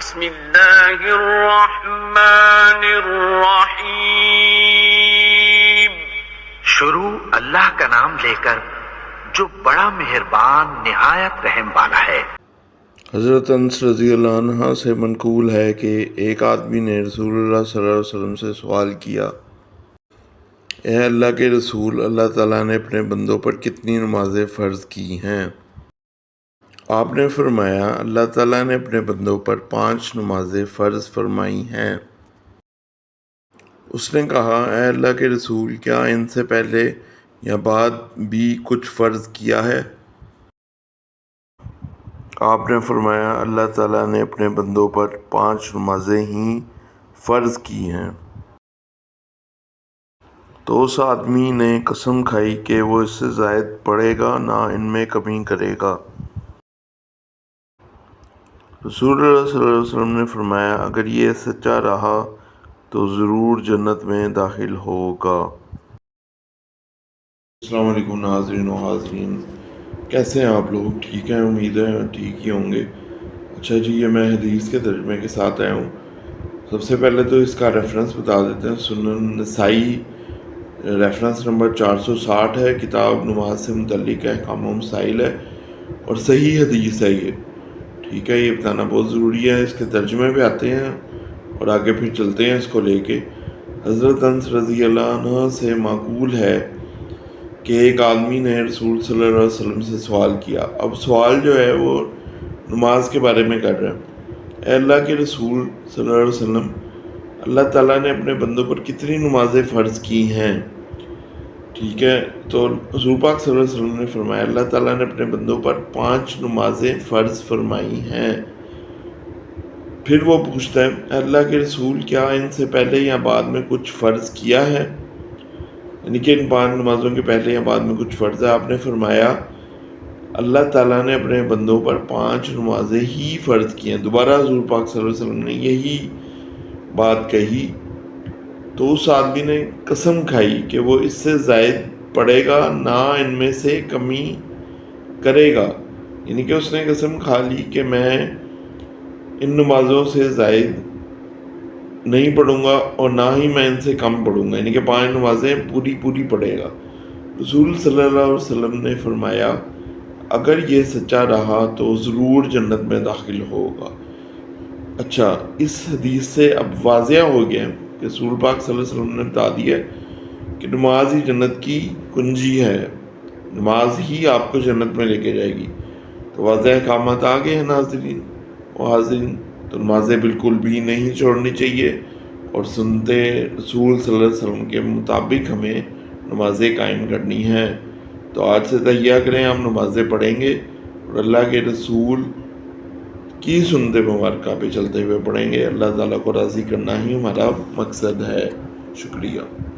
بسم الله الرحمن الرحيم. شروع اللہ کا نام لے کر جو بڑا مہربان نہایت رحم والا ہے۔ حضرت انس رضی اللہ عنہ سے منقول ہے کہ ایک آدمی نے رسول اللہ صلی اللہ علیہ وسلم سے سوال کیا اے اللہ کے رسول اللہ تعالیٰ نے اپنے بندوں پر کتنی نمازیں فرض کی ہیں؟ آپ نے فرمایا، اللہ تعالیٰ نے اپنے بندوں پر پانچ نمازیں فرض فرمائی ہیں۔ اس نے کہا، اے اللہ کے رسول، کیا ان سے پہلے یا بعد بھی کچھ فرض کیا ہے؟ آپ نے فرمایا، اللہ تعالیٰ نے اپنے بندوں پر پانچ نمازیں ہی فرض کی ہیں۔ تو اس آدمی نے قسم کھائی کہ وہ اس سے زائد پڑے گا، نہ ان میں کمی کرے گا۔ رسول اللہ صلی اللہ علیہ وسلم نے فرمایا، اگر یہ سچا رہا تو ضرور جنت میں داخل ہوگا۔ السلام علیکم ناظرین و حاضرین۔ کیسے ہیں آپ لوگ؟ ٹھیک ہیں؟ امید ہے ٹھیک ہی ہوں گے۔ اچھا جی یہ میں حدیث کے ترجمے کے ساتھ آیا ہوں۔ سب سے پہلے تو اس کا ریفرنس بتا دیتے ہیں۔ سنن نسائی ریفرنس نمبر چار سو ساٹھ ہے۔ کتاب نماز سے متعلق احکام و مسائل ہے اور صحیح حدیث ہے یہ۔ ٹھیک ہے، یہ بتانا بہت ضروری ہے۔ اس کے ترجمے بھی آتے ہیں اور آگے پھر چلتے ہیں اس کو لے کے۔ حضرت انس رضی اللہ عنہ سے معقول ہے کہ ایک آدمی نے رسول صلی اللہ علیہ وسلم سے سوال کیا۔ اب سوال جو ہے وہ نماز کے بارے میں کر رہا ہے اے اللہ کے رسول صلی اللہ علیہ وسلم، اللہ تعالیٰ نے اپنے بندوں پر کتنی نمازیں فرض کی ہیں؟ ٹھیک ہے؟ تو حضور پاک صلی اللہ علیہ وسلم نے فرمایا، اللہ تعالیٰ نے اپنے بندوں پر پانچ نمازیں فرض فرمائی ہیں۔ پھر وہ پوچھتا ہے اللہ کے رسول، کیا ان سے پہلے یا بعد میں کچھ فرض کیا ہے؟ یعنی کہ ان پانچ نمازوں کے پہلے یا بعد میں کچھ فرض ہے؟ آپ نے فرمایا، اللہ تعالیٰ نے اپنے بندوں پر پانچ نمازیں ہی فرض کی ہیں۔ دوبارہ حضور پاک صلی اللہ علیہ وسلم نے یہی بات کہی۔ تو اس آدمی نے قسم کھائی کہ وہ اس سے زائد پڑے گا، نہ ان میں سے کمی کرے گا۔ یعنی کہ اس نے قسم کھا لی کہ میں ان نمازوں سے زائد نہیں پڑھوں گا اور نہ ہی میں ان سے کم پڑھوں گا۔ یعنی کہ پانچ نمازیں پوری پوری پڑھے گا۔ رسول صلی اللہ علیہ وسلم نے فرمایا، اگر یہ سچا رہا تو ضرور جنت میں داخل ہوگا۔ اچھا اس حدیث سے اب واضح ہو گیا۔ کہ رسول پاک صلی اللہ علیہ وسلم نے بتا دیا کہ نماز ہی جنت کی کنجی ہے۔ نماز ہی آپ کو جنت میں لے کے جائے گی۔ تو واضح احکامات آ گئے ہیں ناظرین۔ و حاضرین تو نمازیں بالکل بھی نہیں چھوڑنی چاہیے۔ اور سنتے رسول صلی اللہ علیہ وسلم کے مطابق ہمیں نمازیں قائم کرنی ہیں۔ تو آج سے تہیا کریں، ہم نمازیں پڑھیں گے۔ اور اللہ کے رسول کی سنتے مبارکہ پہ چلتے ہوئے پڑھیں گے۔ اللہ تعالیٰ کو راضی کرنا ہی ہمارا مقصد ہے۔ شکریہ۔